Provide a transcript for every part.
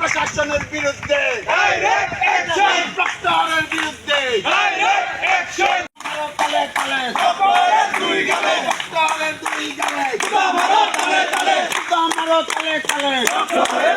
প্রশাসনের বিরুদ্ধে ডক্টরের বিরুদ্ধে তলে তলে ডক্টরের দুই গালে তলে তলে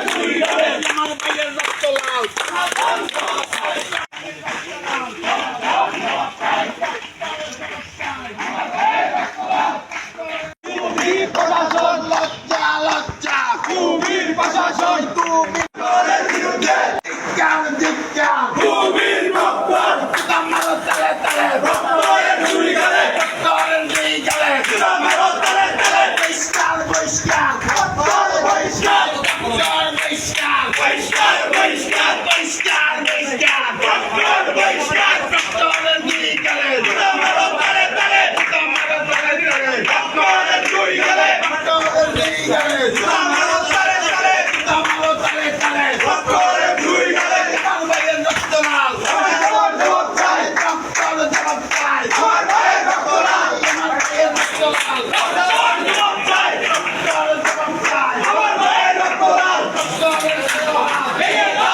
বহিষ্কার বহিষ্কার বহিষ্কার বহিষ্কার বহিষ্কার ডক্টরের দুই গালে আমারও তলে তলে আমারও তলে তলে রক্তরের দুই গালে ডক্টরের দুই গালে আমারও তলে তলে আমারও তলে তলে রক্তরের দুই গালে আমার ভাইয়ের রক্ত লাল আমার জবাব চাই ডক্টর জবাব চাই আমার ভাইয়ের রক্ত লাল আমার ভাইয়ের রক্ত লাল Wer